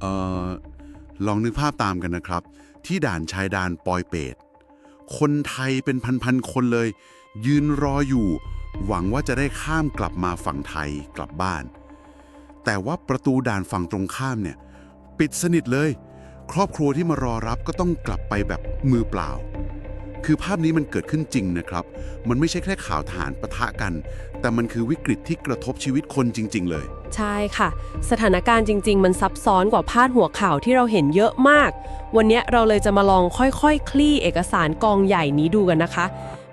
เอ่อลองนึกภาพตามกันนะครับ ที่ด่านชายแดนปอยเปตคนไทยเป็นพันๆคนเลย ยืนรออยู่ หวังว่าจะได้ข้ามกลับมาฝั่งไทยกลับบ้าน แต่ว่าประตูด่านฝั่งตรงข้ามเนี่ย ปิดสนิทเลย ครอบครัวที่มารอรับก็ต้องกลับไปแบบมือเปล่า คือภาพนี้มันเกิดขึ้นจริงนะครับ มันไม่ใช่แค่ข่าวทหารปะทะกัน แต่มันคือวิกฤตที่กระทบชีวิตคนจริง ๆ เลย ใช่ค่ะ สถานการณ์จริง ๆ มันซับซ้อนกว่าพาดหัวข่าวที่เราเห็นเยอะมาก วันนี้เราเลยจะมาลองค่อยๆคคลี่เอกสารกองใหญ่นี้ดูกันนะคะ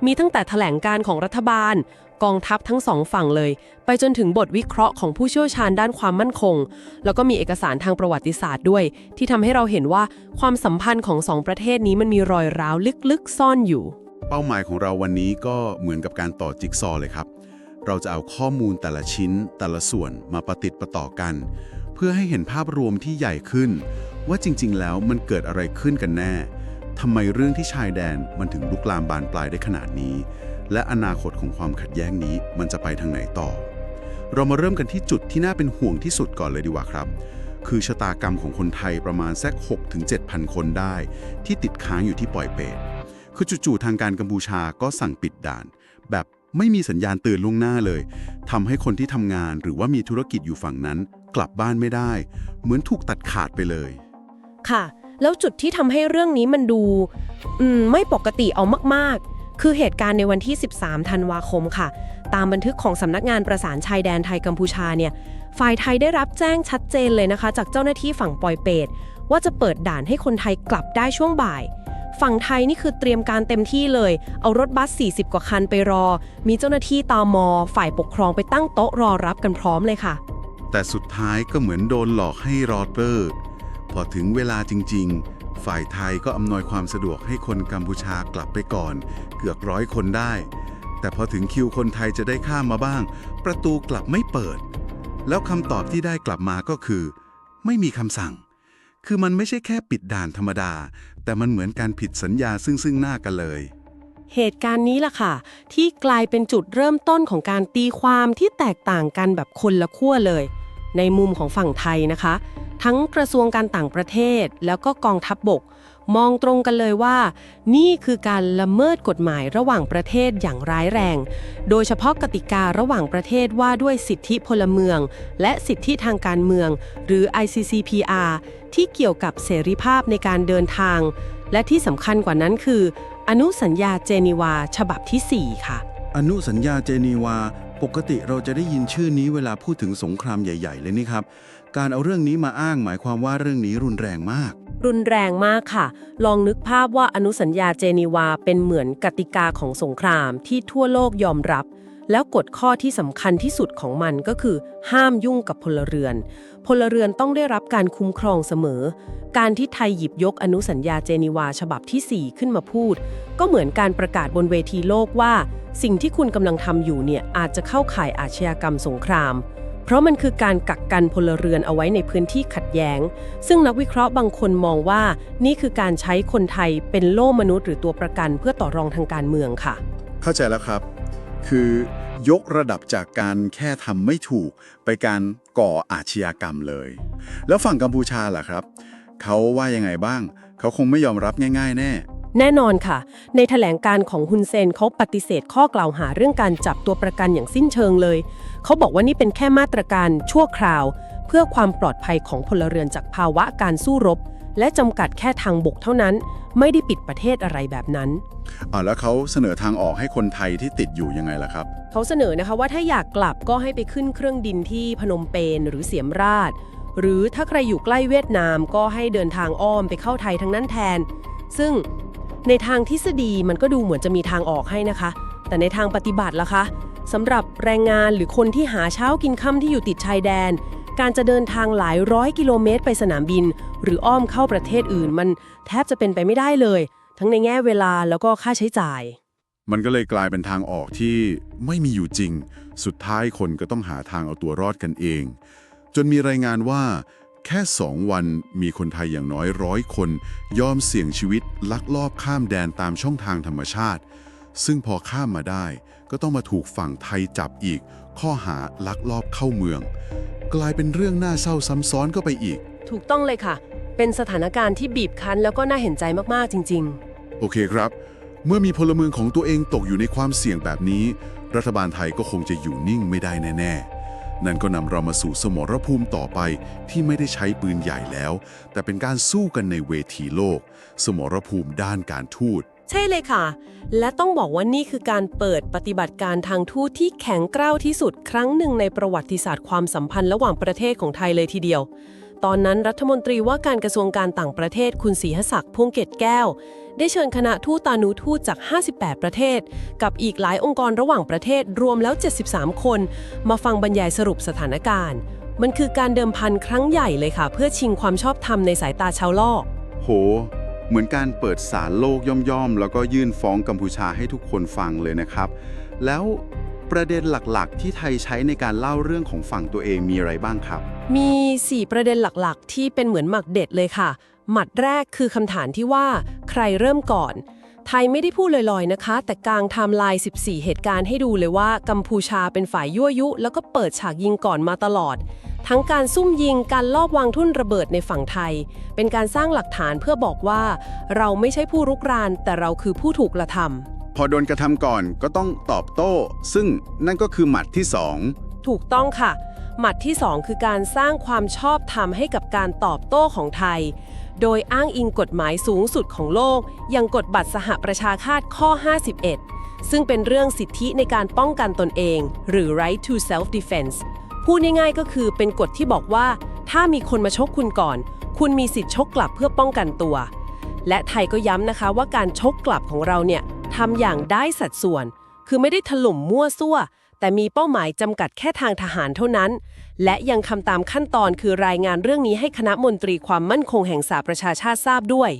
มีตั้งแต่แถลงการของรัฐบาล กองทัพทั้งสองฝั่งเลย ไปจนถึงบทวิเคราะห์ของผู้เชี่ยวชาญด้านความมั่นคง แล้วก็มีเอกสารทางประวัติศาสตร์ด้วย ที่ทำให้เราเห็นว่าความสัมพันธ์ของสองประเทศนี้มันมีรอยร้าวลึกๆ ซ่อนอยู่ เป้าหมายของเราวันนี้ก็เหมือนกับการต่อจิ๊กซอเลยครับ เราจะเอาข้อมูลแต่ละชิ้น แต่ละส่วนมาประติดประต่อกัน เพื่อให้เห็นภาพรวมที่ใหญ่ขึ้น ว่าจริง ๆ แล้วมันเกิดอะไรขึ้นกันแน่ทำไมเรื่องที่ชายแดนมันถึงลุกลามบานปลายได้ขนาดนี้ และอนาคตของความขัดแย้งนี้มันจะไปทางไหนต่อ เรามาเริ่มกันที่จุดที่น่าเป็นห่วงที่สุดก่อนเลยดีกว่าครับ คือชะตากรรมของคนไทยประมาณสัก6-7,000 คนได้ ที่ติดค้างอยู่ที่ปล่อยเปตคือจู่ๆทางการกัมพูชาก็สั่งปิดด่าน แบบไม่มีสัญญาณเตือนล่วงหน้าเลยทำให้คนที่ทำงานหรือว่ามีธุรกิจอยู่ฝั่งนั้น กลับบ้านไม่ได้ เหมือนถูกตัดขาดไปเลย ค่ะ แล้วจุดที่ทำให้เรื่องนี้มันดู อืม ไม่ปกติเอามากๆ คือเหตุการณ์ในวันที่ 13 ธันวาคมค่ะ ตามบันทึกของสำนักงานประสานชายแดนไทยกัมพูชาเนี่ย ฝ่ายไทยได้รับแจ้งชัดเจนเลยนะคะ จากเจ้าหน้าที่ฝั่งปอยเปตว่าจะเปิดด่านให้คนไทยกลับได้ช่วงบ่าย ฝั่งไทยนี่คือเตรียมการเต็มที่เลย เอารถบัส 40 กว่าคันไปรอ มีเจ้าหน้าที่ตอมอฝ่ายปกครองไปตั้งโต๊ะรอรับกันพร้อมเลยค่ะ แต่สุดท้ายก็เหมือนโดนหลอกให้รอเปอร์พอถึงเวลาจริง ๆ ฝ่ายไทยก็อำนวยความสะดวกให้คนกัมพูชากลับไปก่อน เกือบร้อยคนได้ แต่พอถึงคิวคนไทยจะได้ข้ามมาบ้าง ประตูกลับไม่เปิด แล้วคำตอบที่ได้กลับมาก็คือ ไม่มีคำสั่ง คือมันไม่ใช่แค่ปิดด่านธรรมดา แต่มันเหมือนการผิดสัญญาซึ่งซึ่งหน้ากันเลยเหตุการณ์นี้ล่ะค่ะ ที่กลายเป็นจุดเริ่มต้นของการตีความที่แตกต่างกันแบบคนละขั้วเลย ในมุมของฝั่งไทยนะคะ ทั้งกระทรวงการต่างประเทศ แล้วก็กองทัพบบก มองตรงกันเลยว่า นี่คือการละเมิดกฎหมายระหว่างประเทศอย่างร้ายแรง โดยเฉพาะกติการะหว่างประเทศว่าด้วยสิทธิพลเมือง และสิทธิทางการเมือง หรือ ICCPR ที่เกี่ยวกับเสรีภาพในการเดินทาง และที่สำคัญกว่านั้นคือ อนุสัญญาเจนีวา ฉบับทีสี่4 ค่ะ อนุสัญญาเจนีวา ปกติเราจะได้ยินชื่อนี้เวลาพูดถึงสงครามใหญ่ ๆ เลยนี่ครับ การเอาเรื่องนี้มาอ้างหมายความว่าเรื่องนี้รุนแรงมาก รุนแรงมากค่ะ ลองนึกภาพว่าอนุสัญญาเจนีวาเป็นเหมือนกติกาของสงครามที่ทั่วโลกยอมรับ แล้วกฎข้อที่สำคัญที่สุดของมันก็คือ ห้ามยุ่งกับพลเรือน พลเรือนต้องได้รับการคุ้มครองเสมอ การที่ไทยหยิบยกอนุสัญญาเจนีวาฉบับทีสี่4 ขึ้นมาพูด ก็เหมือนการประกาศบนเวทีโลกว่า สิ่งที่คุณกำลังทำอยู่เนี่ยอาจจะเข้าข่ายอาชญากรรมสงคราม เพราะมันคือการกักกันพลเรือนเอาไว้ในพื้นที่ขัดแย้ง ซึ่งนักวิเคราะห์บางคนมองว่านี่คือการใช้คนไทยเป็นโล่มนุษย์หรือตัวประกันเพื่อต่อรองทางการเมืองค่ะ เข้าใจแล้วครับ คือยกระดับจากการแค่ทำไม่ถูกไปการก่ออาชญากรรมเลย แล้วฝั่งกัมพูชาล่ะครับ เขาว่ายังไงบ้าง เขาคงไม่ยอมรับง่าย ๆ แน่ แน่นอนค่ะ ในแถลงการของฮุนเซนเขาปฏิเสธข้อกล่าวหาเรื่องการจับตัวประกันอย่างสิ้นเชิงเลย เขาบอกว่านี่เป็นแค่มาตรการชั่วคราว เพื่อความปลอดภัยของพลเรือนจากภาวะการสู้รบ และจำกัดแค่ทางบกเท่านั้น ไม่ได้ปิดประเทศอะไรแบบนั้นอ่าแล้วเขาเสนอทางออกให้คนไทยที่ติดอยู่ยังไงล่ะครับ เขาเสนอนะคะว่าถ้าอยากกลับก็ให้ไปขึ้นเครื่องดินที่พนมเปญหรือเสียมราช หรือถ้าใครอยู่ใกล้เวียดนามก็ให้เดินทางอ้อมไปเข้าไทยทั้งนั้นแทน ซึ่ง ในทางทฤษฎีมันก็ดูเหมือนจะมีทางออกให้นะคะ แต่ในทางปฏิบัติล่ะคะสำหรับแรงงานหรือคนที่หาเช้ากินค่ำที่อยู่ติดชายแดน การจะเดินทางหลายร้อยกิโลเมตรไปสนามบิน หรืออ้อมเข้าประเทศอื่น มันแทบจะเป็นไปไม่ได้เลย ทั้งในแง่เวลาแล้วก็ค่าใช้จ่าย มันก็เลยกลายเป็นทางออกที่ไม่มีอยู่จริง สุดท้ายคนก็ต้องหาทางเอาตัวรอดกันเอง จนมีรายงานว่า แค่สองวันมีคนไทยอย่างน้อยร้อยคน ยอมเสี่ยงชีวิตลักลอบข้ามแดนตามช่องทางธรรมชาติ ซึ่งพอข้ามมาได้ ก็ต้องมาถูกฝั่งไทยจับอีก ข้อหาลักลอบเข้าเมือง กลายเป็นเรื่องน่าเศร้าซ้ำซ้อนก็ไปอีก ถูกต้องเลยค่ะ เป็นสถานการณ์ที่บีบคั้นแล้วก็น่าเห็นใจมากๆจริงโอเคครับ เมื่อมีพลเมืองของตัวเองตกอยู่ในความเสี่ยงแบบนี้ รัฐบาลไทยก็คงจะอยู่นิ่งไม่ได้แน่ ๆ นั่นก็นำเรามาสู่สมรภูมิต่อไปที่ไม่ได้ใช้ปืนใหญ่แล้ว แต่เป็นการสู้กันในเวทีโลก สมรภูมิด้านการทูต ใช่เลยค่ะ และต้องบอกว่านี่คือการเปิดปฏิบัติการทางทูตที่แข็งกร้าวที่สุดครั้งหนึ่งในประวัติศาสตร์ความสัมพันธ์ระหว่างประเทศของไทยเลยทีเดียว ตอนนั้นรัฐมนตรีว่าการกระทรวงการต่างประเทศคุณศรีหศักดิ์พวงเกตแก้ว ได้เชิญคณะทูตตานูทูตจาก 58 ประเทศ กับอีกหลายองค์กรระหว่างประเทศรวมแล้ว 73 คน มาฟังบรรยายสรุปสถานการณ์ มันคือการเดิมพันครั้งใหญ่เลยค่ะ เพื่อชิงความชอบธรรมในสายตาชาวโลกโห เหมือนการเปิดศาลโลกย่อมๆแล้วก็ยื่นฟ้องกัมพูชาให้ทุกคนฟังเลยนะครับ แล้ว ประเด็นหลักๆ ที่ไทยใช้ในการเล่าเรื่องของฝั่งตัวเองมีอะไรบ้างครับ มี 4 ประเด็นหลักๆ ที่เป็นเหมือนหมักเด็ดเลยค่ะ หมัดแรกคือคำถามที่ว่า ใครเริ่มก่อน ไทยไม่ได้พูดลอยๆนะคะ แต่กลางไทม์ไลน์ 14 เหตุการณ์ให้ดูเลยว่ากัมพูชาเป็นฝ่ายยั่วยุ แล้วก็เปิดฉากยิงก่อนมาตลอด ทั้งการซุ่มยิงการลอบวางทุ่นระเบิดในฝั่งไทย เป็นการสร้างหลักฐานเพื่อบอกว่า เราไม่ใช่ผู้รุกรานแต่เราคือผู้ถูกกระทำ อโดนกระทำก่อนก็ต้องตอบโต้ ซึ่งนั่นก็คือหมัดที่สองถูกต้องค่ะ หมัดที่ 2 คือการสร้างความชอบธรรมให้กับการตอบโต้ของไทย โดยอ้างอิงกฎหมายสูงสุดของโลก อย่างกฎบัตรสหประชาชาติข้อ 51 ซึ่งเป็นเรื่องสิทธิในการป้องกันตนเอง หรือ right to self defense พูดง่ายๆก็คือเป็นกฎที่บอกว่า ถ้ามีคนมาชกคุณก่อน คุณมีสิทธิ์ชกกลับเพื่อป้องกันตัว และไทยก็ย้ำนะคะว่าการชกกลับของเราเนี่ยทำอย่างได้สัดส่วน คือไม่ได้ถล่มมั่วซั่ว แต่มีเป้าหมายจำกัดแค่ทางทหารเท่านั้น และยังคำตามขั้นตอนคือรายงานเรื่องนี้ให้คณะมนตรีความมั่นคงแห่งสหประชาชาติทราบด้วย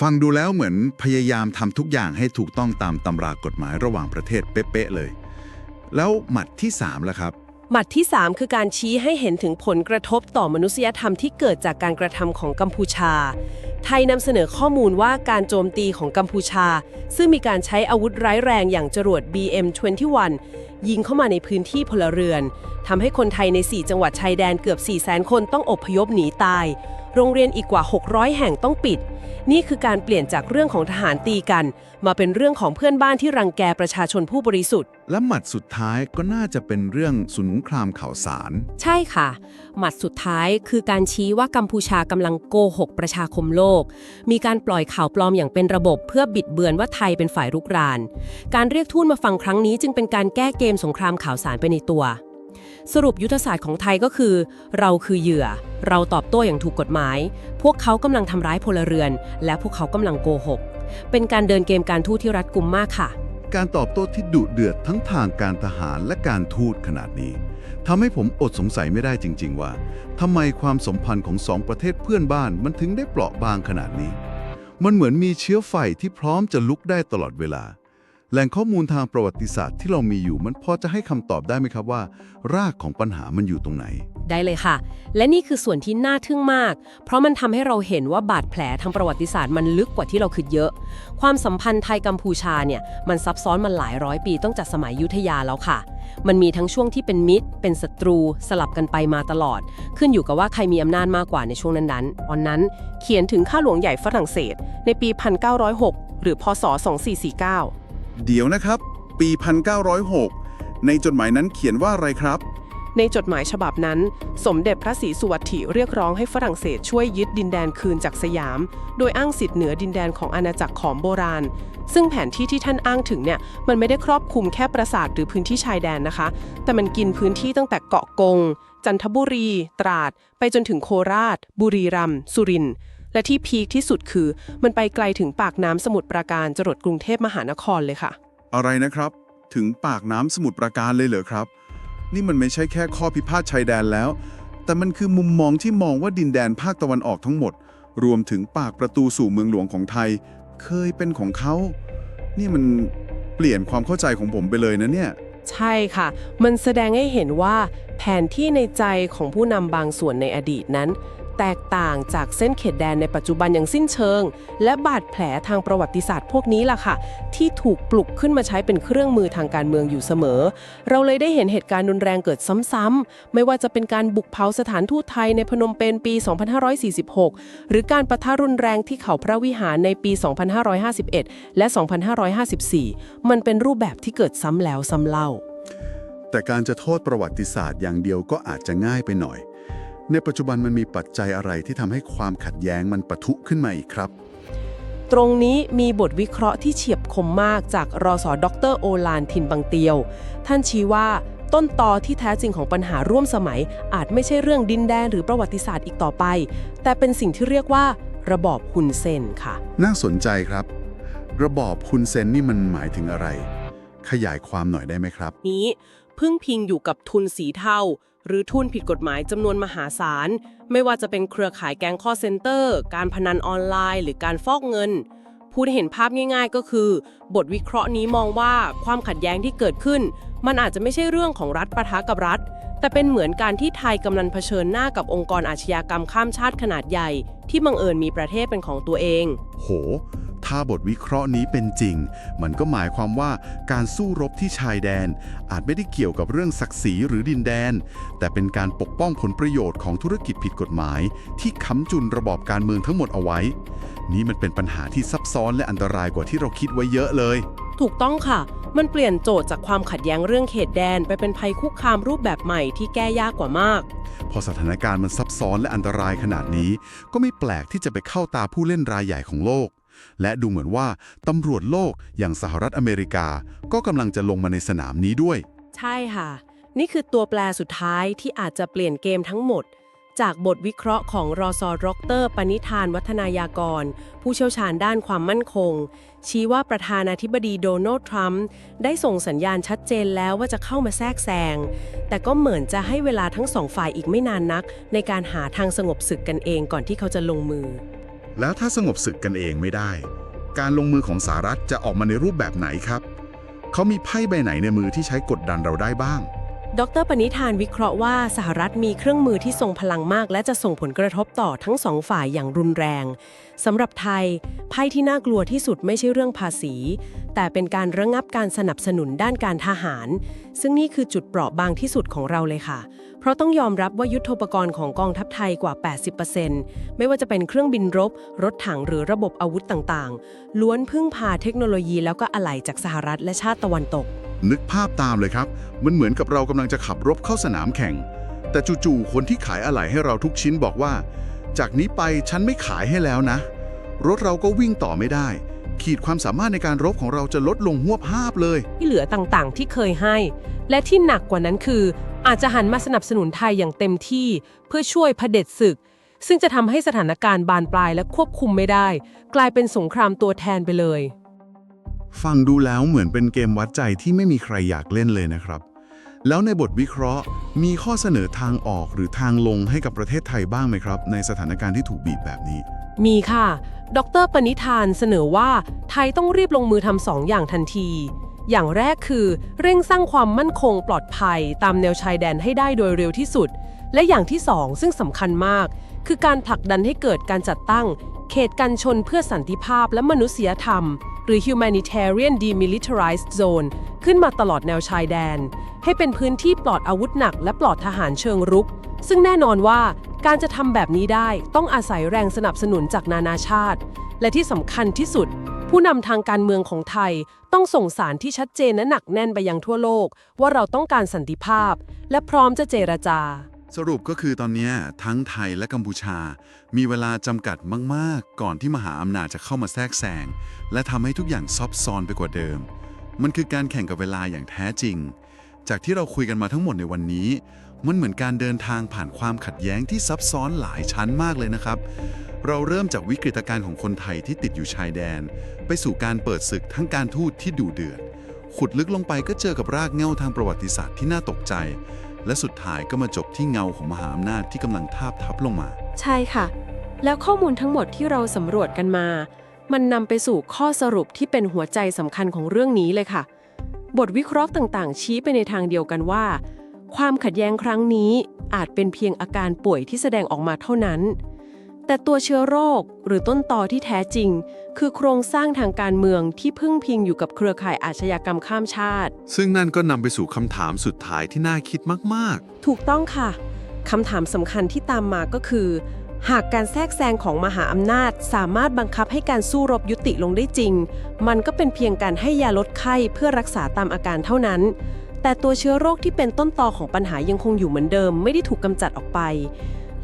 ฟังดูแล้วเหมือนพยายามทำทุกอย่างให้ถูกต้องตามตำรากฎหมายระหว่างประเทศเป๊ะๆเลย แล้วหมัดที่3ล่ะครับหมัดที่ 3 คือการชี้ให้เห็นถึงผลกระทบต่อมนุษยธรรมที่เกิดจากการกระทำของกัมพูชา ไทยนำเสนอข้อมูลว่าการโจมตีของกัมพูชา ซึ่งมีการใช้อาวุธร้ายแรงอย่างจรวด BM21 ยิงเข้ามาในพื้นที่พลเรือนทำให้คนไทยใน 4 จังหวัดชายแดนเกือบ 4 0 0 0 0 คนต้องอพยพหนีตาย โรงเรียนอีกกว่า 600 แห่งต้องปิด นี่คือการเปลี่ยนจากเรื่องของทหารตีกัน มาเป็นเรื่องของเพื่อนบ้านที่รังแกประชาชนผู้บริสุทธิ์ และหมัดสุดท้ายก็น่าจะเป็นเรื่องสงครามข่าวสาร ใช่ค่ะ หมัดสุดท้ายคือการชี้ว่ากัมพูชากำลังโกหกประชาคมโลก มีการปล่อยข่าวปลอมอย่างเป็นระบบเพื่อบิดเบือนว่าไทยเป็นฝ่ายรุกราน การเรียกทูตมาฟังครั้งนี้จึงเป็นการแก้เกมสงครามข่าวสารไปในตัว สรุปยุทธศาสตร์ของไทยก็คือ เราคือเหยื่อ เราตอบโต้อย่างถูกกฎหมาย พวกเขากำลังทำร้ายพลเรือน และพวกเขากำลังโกหก เป็นการเดินเกมการทูตที่รัดกุมมากค่ะ การตอบโต้ที่ดุเดือดทั้งทางการทหารและการทูตขนาดนี้ทำให้ผมอดสงสัยไม่ได้จริง ๆ ว่าทำไมความสัมพันธ์ของสองประเทศเพื่อนบ้านมันถึงได้เปราะบางขนาดนี้ มันเหมือนมีเชื้อไฟที่พร้อมจะลุกได้ตลอดเวลา แหล่งข้อมูลทางประวัติศาสตร์ที่เรามีอยู่มันพอจะให้คำตอบได้ไหมครับว่า รากของปัญหามันอยู่ตรงไหน ได้เลยค่ะ และนี่คือส่วนที่น่าทึ่งมาก เพราะมันทำให้เราเห็นว่าบาดแผลทางประวัติศาสตร์มันลึกกว่าที่เราคิดเยอะ ความสัมพันธ์ไทยกัมพูชาเนี่ยมันซับซ้อนมาหลายร้อยปีตั้งแต่สมัยยุธยาแล้วค่ะ มันมีทั้งช่วงที่เป็นมิตร เป็นศัตรู สลับกันไปมาตลอด ขึ้นอยู่กับว่าใครมีอำนาจมากกว่าในช่วงนั้นๆตอนนั้น เขียนถึงข้าหลวงใหญ่ฝรั่งเศส ในปี 1906 หรือพศ 2449 เดี๋ยวนะครับ ปี 1906 ในจดหมายนั้นเขียนว่าอะไรครับ ในจดหมายฉบับนั้น สมเด็จพระศรีสุวัตถิเรียกร้องให้ฝรั่งเศสช่วยยึดดินแดนคืนจากสยาม โดยอ้างสิทธิเหนือดินแดนของอาณาจักรขอมโบราณ ซึ่งแผนที่ที่ท่านอ้างถึงเนี่ยมันไม่ได้ครอบคลุมแค่ปราสาทหรือพื้นที่ชายแดนนะคะ แต่มันกินพื้นที่ตั้งแต่เกาะกง จันทบุรี ตราด ไปจนถึงโคราช บุรีรัมย์สุรินทร์ และที่พีคที่สุดคือ มันไปไกลถึงปากน้ำสมุทรปราการจรดกรุงเทพมหานครเลยค่ะ อะไรนะครับ ถึงปากน้ำสมุทรปราการเลยเหรอครับ นี่มันไม่ใช่แค่ข้อพิพาทชายแดนแล้ว แต่มันคือมุมมองที่มองว่าดินแดนภาคตะวันออกทั้งหมด รวมถึงปากประตูสู่เมืองหลวงของไทย เคยเป็นของเขา นี่มันเปลี่ยนความเข้าใจของผมไปเลยนะเนี่ยใช่ค่ะ มันแสดงให้เห็นว่าแผนที่ในใจของผู้นำบางส่วนในอดีตนั้น แตกต่างจากเส้นเขตแดนในปัจจุบันอย่างสิ้นเชิง และบาดแผลทางประวัติศาสตร์พวกนี้ล่ะค่ะ ที่ถูกปลุกขึ้นมาใช้เป็นเครื่องมือทางการเมืองอยู่เสมอ เราเลยได้เห็นเหตุการณ์รุนแรงเกิดซ้ำๆไม่ว่าจะเป็นการบุกเผาสถานทูตไทยในพนมเปญปี 2546 หรือการประทะรุนแรงที่เขาพระวิหารในปี 2551 และ 2554 มันเป็นรูปแบบที่เกิดซ้ำแล้วซ้ำเล่า แต่การจะโทษประวัติศาสตร์อย่างเดียวก็อาจจะง่ายไปหน่อย ในปัจจุบันมันมีปัจจัยอะไรที่ทำให้ความขัดแย้งมันปะทุขึ้นมาอีกครับ ตรงนี้มีบทวิเคราะห์ที่เฉียบคมมากจากรอสอดรโอลานทินบางเตียว ท่านชี้ว่าต้นตอที่แท้จริงของปัญหาร่วมสมัย อาจไม่ใช่เรื่องดินแดนหรือประวัติศาสตร์อีกต่อไป แต่เป็นสิ่งที่เรียกว่า ระบอบฮุนเซนค่ะ น่าสนใจครับ ระบอบฮุนเซนนี่มันหมายถึงอะไร ขยายความหน่อยได้ไหมครับ นี้พึ่งพิงอยู่กับทุนสีเทา หรือทุนผิดกฎหมายจำนวนมหาศาล ไม่ว่าจะเป็นเครือข่ายแก๊งคอเซ็นเตอร์ การพนันออนไลน์ หรือการฟอกเงิน พูดเห็นภาพง่าย ๆ ก็คือ บทวิเคราะห์นี้มองว่าความขัดแย้งที่เกิดขึ้น มันอาจจะไม่ใช่เรื่องของรัฐประทะกับรัฐ แต่เป็นเหมือนการที่ไทยกำลังเผชิญหน้ากับองค์กรอาชญากรรมข้ามชาติขนาดใหญ่ ที่บังเอิญมีประเทศเป็นของตัวเอง โห ถ้าบทวิเคราะห์นี้เป็นจริง มันก็หมายความว่าการสู้รบที่ชายแดน อาจไม่ได้เกี่ยวกับเรื่องศักดิ์ศรีหรือดินแดน แต่เป็นการปกป้องผลประโยชน์ของธุรกิจผิดกฎหมาย ที่ค้ำจุนระบอบการเมืองทั้งหมดเอาไว้ นี่มันเป็นปัญหาที่ซับซ้อนและอันตรายกว่าที่เราคิดไว้เยอะเลย ถูกต้องค่ะ มันเปลี่ยนโจทย์จากความขัดแย้งเรื่องเขตแดน ไปเป็นภัยคุกคามรูปแบบใหม่ที่แก้ยากกว่ามาก พอสถานการณ์มันซับซ้อนและอันตรายขนาดนี้ ก็ไม่แปลกที่จะไปเข้าตาผู้เล่นรายใหญ่ของโลก และดูเหมือนว่าตำรวจโลกอย่างสหรัฐอเมริกา ก็กำลังจะลงมาในสนามนี้ด้วย ใช่ค่ะ นี่คือตัวแปรสุดท้ายที่อาจจะเปลี่ยนเกมทั้งหมด จากบทวิเคราะห์ของรอซอดรปณิธานวัฒนายากร ผู้เชี่ยวชาญด้านความมั่นคง ชี้ว่าประธานาธิบดีโดนัลด์ทรัมป์ได้ส่งสัญญาณชัดเจนแล้วว่าจะเข้ามาแทรกแซง แต่ก็เหมือนจะให้เวลาทั้งสองฝ่ายอีกไม่นานนัก ในการหาทางสงบศึกกันเองก่อนที่เขาจะลงมือ แล้วถ้าสงบศึกกันเองไม่ได้ การลงมือของสหรัฐจะออกมาในรูปแบบไหนครับ เขามีไพ่ใบไหนในมือที่ใช้กดดันเราได้บ้าง ดรปณิธานวิเคราะห์ว่าสหรัฐมีเครื่องมือที่ทรงพลังมาก และจะส่งผลกระทบต่อทั้งสองฝ่ายอย่างรุนแรงสำหรับไทย ไพ่ที่น่ากลัวที่สุดไม่ใช่เรื่องภาษี แต่เป็นการระงับการสนับสนุนด้านการทหาร ซึ่งนี่คือจุดเปราะบางที่สุดของเราเลยค่ะ เพราะต้องยอมรับว่ายุทโธปกรณ์ของกองทัพไทยกว่า 80%ไม่ว่าจะเป็นเครื่องบินรบ รถถังหรือระบบอาวุธต่างๆ ล้วนพึ่งพาเทคโนโลยีแล้วก็อะไหล่จากสหรัฐและชาติตะวันตก นึกภาพตามเลยครับ มันเหมือนกับเรากำลังจะขับรบเข้าสนามแข่ง แต่จู่ๆคนที่ขายอะไหล่ให้เราทุกชิ้นบอกว่า จากนี้ไปฉันไม่ขายให้แล้วนะ รถเราก็วิ่งต่อไม่ได้ ขีดความสามารถในการรบของเราจะลดลงหวบภาพเลย ที่เหลือต่างๆ ที่เคยให้ และที่หนักกว่านั้นคือ อาจจะหันมาสนับสนุนไทยอย่างเต็มที่เพื่อช่วยเผด็จศึก ซึ่งจะทำให้สถานการณ์บานปลายและควบคุมไม่ได้ กลายเป็นสงครามตัวแทนไปเลย ฟังดูแล้วเหมือนเป็นเกมวัดใจที่ไม่มีใครอยากเล่นเลยนะครับ แล้วในบทวิเคราะห์ มีข้อเสนอทางออกหรือทางลงให้กับประเทศไทยบ้างไหมครับ ในสถานการณ์ที่ถูกบีบแบบนี้ มีค่ะ ดรปณิธานเสนอว่าไทยต้องรีบลงมือทำสองอย่างทันที อย่างแรกคือ เร่งสร้างความมั่นคงปลอดภัยตามแนวชายแดนให้ได้โดยเร็วที่สุด และอย่างที่สองซึ่งสำคัญมาก คือการผลักดันให้เกิดการจัดตั้ง เขตกันชนเพื่อสันติภาพและมนุษยธรรม หรือ Humanitarian Demilitarized Zone ขึ้นมาตลอดแนวชายแดน ให้เป็นพื้นที่ปลอดอาวุธหนัก และปลอดทหารเชิงรุก ซึ่งแน่นอนว่าการจะทำแบบนี้ได้ต้องอาศัยแรงสนับสนุนจากนานาชาติ และที่สำคัญที่สุด ผู้นำทางการเมืองของไทยต้องส่งสารที่ชัดเจนและหนักแน่นไปยังทั่วโลก ว่าเราต้องการสันติภาพ และพร้อมจะเจรจา สรุปก็คือตอนนี้ทั้งไทยและกัมพูชา มีเวลาจำกัดมากๆ ก่อนที่มหาอำนาจจะเข้ามาแทรกแซงและทำให้ทุกอย่างซับซ้อนไปกว่าเดิม มันคือการแข่งกับเวลาอย่างแท้จริง จากที่เราคุยกันมาทั้งหมดในวันนี้ มันเหมือนการเดินทางผ่านความขัดแย้งที่ซับซ้อนหลายชั้นมากเลยนะครับ เราเริ่มจากวิกฤตการณ์ของคนไทยที่ติดอยู่ชายแดน ไปสู่การเปิดศึกทั้งการทูตที่ดุเดือด ขุดลึกลงไปก็เจอกับรากเหง้าทางประวัติศาสตร์ที่น่าตกใจ และสุดท้ายก็มาจบที่เงาของมหาอำนาจที่กำลังทาบทับลงมา ใช่ค่ะ แล้วข้อมูลทั้งหมดที่เราสำรวจกันมา มันนำไปสู่ข้อสรุปที่เป็นหัวใจสำคัญของเรื่องนี้เลยค่ะ บทวิเคราะห์ต่างๆ ชี้ไปในทางเดียวกันว่า ความขัดแย้งครั้งนี้อาจเป็นเพียงอาการป่วยที่แสดงออกมาเท่านั้น แต่ตัวเชื้อโรคหรือต้นตอที่แท้จริง คือโครงสร้างทางการเมืองที่พึ่งพิงอยู่กับเครือข่ายอาชญากรรมข้ามชาติ ซึ่งนั่นก็นำไปสู่คำถามสุดท้ายที่น่าคิดมากถูกต้องค่ะคำถามสำคัญที่ตามมาก็คือ หากการแทรกแซงของมหาอำนาจสามารถบังคับให้การสู้รบยุติลงได้จริง มันก็เป็นเพียงการให้ยาลดไข้เพื่อรักษาตามอาการเท่านั้น แต่ตัวเชื้อโรคที่เป็นต้นตอของปัญหายังคงอยู่เหมือนเดิม ไม่ได้ถูกกำจัดออกไป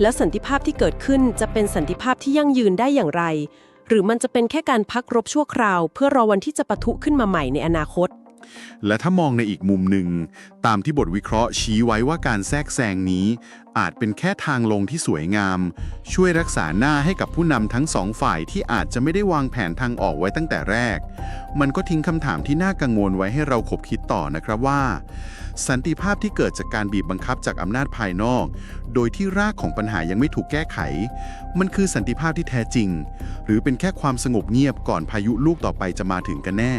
แล้วสันติภาพที่เกิดขึ้นจะเป็นสันติภาพที่ยั่งยืนได้อย่างไร หรือมันจะเป็นแค่การพักรบชั่วคราว เพื่อรอวันที่จะปะทุขึ้นมาใหม่ในอนาคต และถ้ามองในอีกมุมหนึ่ง ตามที่บทวิเคราะห์ชี้ไว้ว่าการแทรกแซงนี้ อาจเป็นแค่ทางลงที่สวยงาม ช่วยรักษาหน้าให้กับผู้นำทั้งสองฝ่ายที่อาจจะไม่ได้วางแผนทางออกไว้ตั้งแต่แรก มันก็ทิ้งคำถามที่น่ากังวลไว้ให้เราขบคิดต่อนะครับว่า สันติภาพที่เกิดจากการบีบบังคับจากอำนาจภายนอก โดยที่รากของปัญหายังไม่ถูกแก้ไข มันคือสันติภาพที่แท้จริง หรือเป็นแค่ความสงบเงียบก่อนพายุลูกต่อไปจะมาถึงกันแน่